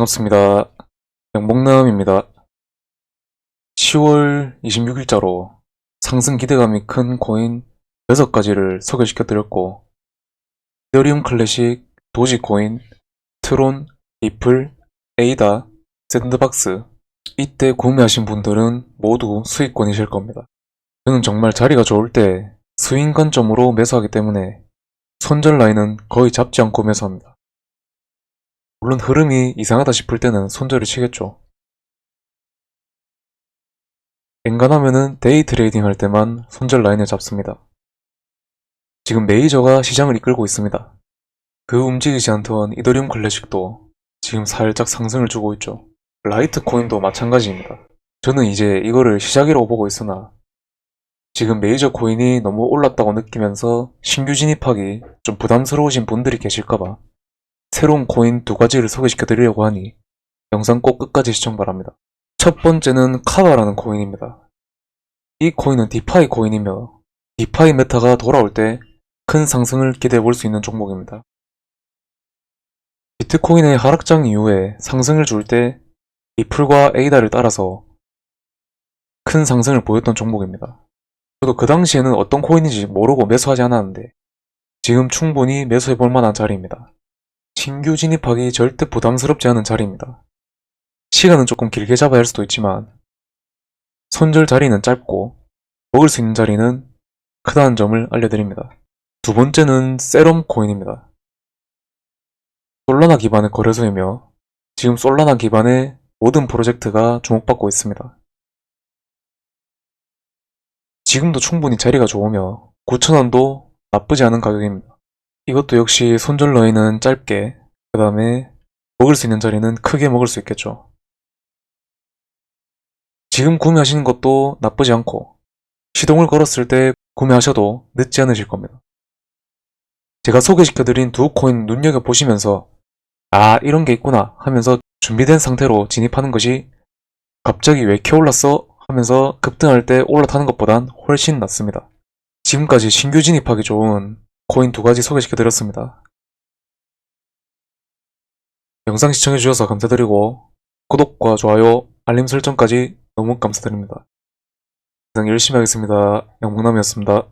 반갑습니다. 양봉남입니다. 10월 26일자로 상승 기대감이 큰 코인 6가지를 소개시켜 드렸고, 이더리움 클래식, 도지코인, 트론, 리플, 에이다, 샌드박스, 이때 구매하신 분들은 모두 수익권이실 겁니다. 저는 정말 자리가 좋을 때 스윙 관점으로 매수하기 때문에 손절 라인은 거의 잡지 않고 매수합니다. 물론 흐름이 이상하다 싶을 때는 손절을 치겠죠. 엔간하면은 데이 트레이딩 할 때만 손절 라인을 잡습니다. 지금 메이저가 시장을 이끌고 있습니다. 그 움직이지 않던 이더리움 클래식도 지금 살짝 상승을 주고 있죠. 라이트 코인도 마찬가지입니다. 저는 이제 이거를 시작이라고 보고 있으나 지금 메이저 코인이 너무 올랐다고 느끼면서 신규 진입하기 좀 부담스러우신 분들이 계실까봐 새로운 코인 두 가지를 소개시켜 드리려고 하니 영상 꼭 끝까지 시청 바랍니다. 첫 번째는 카바라는 코인입니다. 이 코인은 디파이 코인이며 디파이 메타가 돌아올 때 큰 상승을 기대해 볼 수 있는 종목입니다. 비트코인의 하락장 이후에 상승을 줄 때 리플과 에이다를 따라서 큰 상승을 보였던 종목입니다. 저도 그 당시에는 어떤 코인인지 모르고 매수하지 않았는데 지금 충분히 매수해 볼 만한 자리입니다. 신규 진입하기 절대 부담스럽지 않은 자리입니다. 시간은 조금 길게 잡아야 할 수도 있지만 손절 자리는 짧고 먹을 수 있는 자리는 크다는 점을 알려드립니다. 두 번째는 세럼 코인입니다. 솔라나 기반의 거래소이며 지금 솔라나 기반의 모든 프로젝트가 주목받고 있습니다. 지금도 충분히 자리가 좋으며 9,000원도 나쁘지 않은 가격입니다. 이것도 역시 손절 라인은 짧게, 그 다음에 먹을 수 있는 자리는 크게 먹을 수 있겠죠. 지금 구매하시는 것도 나쁘지 않고, 시동을 걸었을 때 구매하셔도 늦지 않으실 겁니다. 제가 소개시켜드린 두 코인 눈여겨보시면서, 아, 이런 게 있구나 하면서 준비된 상태로 진입하는 것이 갑자기 왜 이렇게 올랐어? 하면서 급등할 때 올라타는 것보단 훨씬 낫습니다. 지금까지 신규 진입하기 좋은 코인 두 가지 소개시켜 드렸습니다. 영상 시청해주셔서 감사드리고 구독과 좋아요, 알림 설정까지 너무 감사드립니다. 영상 열심히 하겠습니다. 양봉남이었습니다.